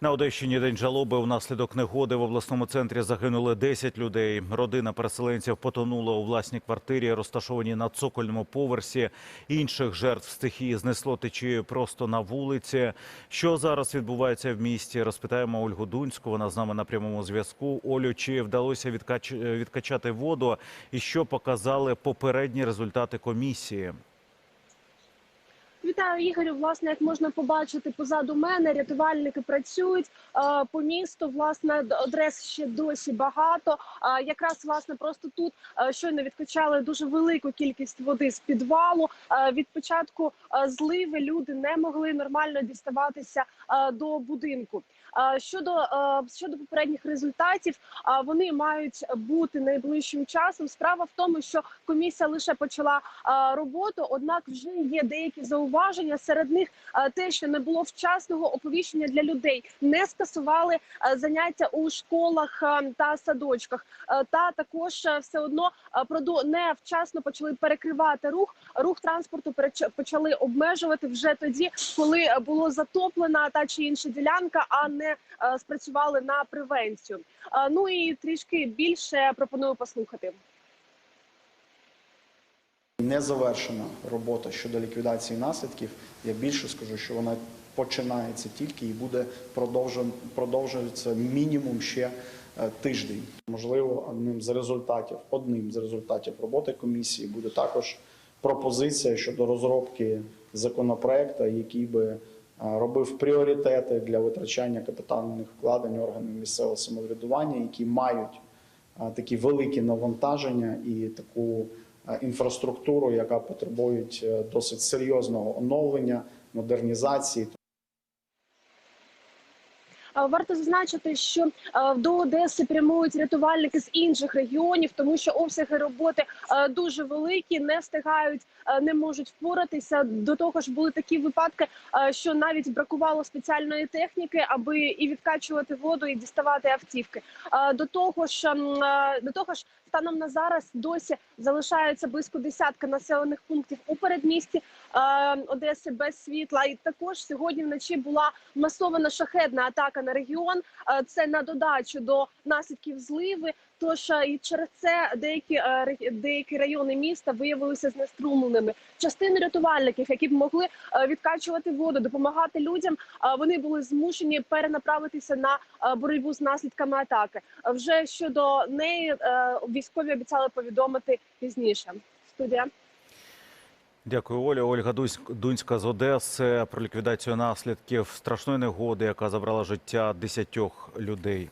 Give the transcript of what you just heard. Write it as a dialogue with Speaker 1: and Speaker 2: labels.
Speaker 1: На Одещині день жалоби внаслідок негоди в обласному центрі загинули 10 людей. Родина переселенців потонула у власній квартирі, розташованій на цокольному поверсі. Інших жертв стихії знесло течією просто на вулиці. Що зараз відбувається в місті? Розпитаємо Ольгу Дунську. Вона з нами на прямому зв'язку. Олю, чи вдалося відкач... відкачати воду? І що показали попередні результати комісії?
Speaker 2: Вітаю Ігорю. Власне, як можна побачити позаду мене, рятувальники працюють Е, по місту. Власне, адрес ще досі багато. Е, Якраз власне просто тут е, щойно відкачали дуже велику кількість води з підвалу. Від початку зливи люди не могли нормально діставатися до будинку. Щодо щодо попередніх результатів, вони мають бути найближчим часом. Справа в тому, що комісія лише почала роботу однак вже є деякі зауваження. Серед них е, те, що не було вчасного оповіщення для людей, не скасували е, заняття у школах е, та садочках. Та також все одно не вчасно почали перекривати рух. Рух транспорту почали обмежувати вже тоді, коли було затоплена та чи інша ділянка, а не спрацювали на превенцію. Ну і трішки більше пропоную послухати.
Speaker 3: Не завершена робота щодо ліквідації наслідків. Я більше скажу, що вона починається тільки і буде продовжуватися мінімум ще е, тиждень. Можливо, одним з результатів, одним з результатів роботи комісії буде також пропозиція щодо розробки законопроекту, який би е, робив пріоритети для витрачання капітальних вкладень органів місцевого самоврядування, які мають такі великі навантаження і таку інфраструктуру, яка потребують е, досить серйозного оновлення, модернізації.
Speaker 2: Е, Варто зазначити, що е, до Одеси прямують рятувальники з інших регіонів, тому що обсяги роботи е, дуже великі, не встигають, е, не можуть впоратися. До того ж, були такі випадки, е, що навіть бракувало спеціальної техніки, аби і відкачувати воду, і діставати автівки. Е, До того ж, е, до того ж, станом на зараз досі залишається близько десятка населених пунктів у передмісті е, Одеси без світла. І також сьогодні вночі була масована шахедна атака на регіон. Е, Це на додачу до наслідків зливи. Тож е, і через це деякі е, деякі райони міста виявилися знеструмленими. Частини рятувальників, які б могли е, відкачувати воду, допомагати людям, вони були змушені перенаправитися на боротьбу з наслідками атаки. Вже щодо неї військові обіцяли повідомити пізніше. Студія.
Speaker 1: Дякую, Оля. Ольга Дунська з Одеси про ліквідацію наслідків страшної негоди, яка забрала життя десятьох людей.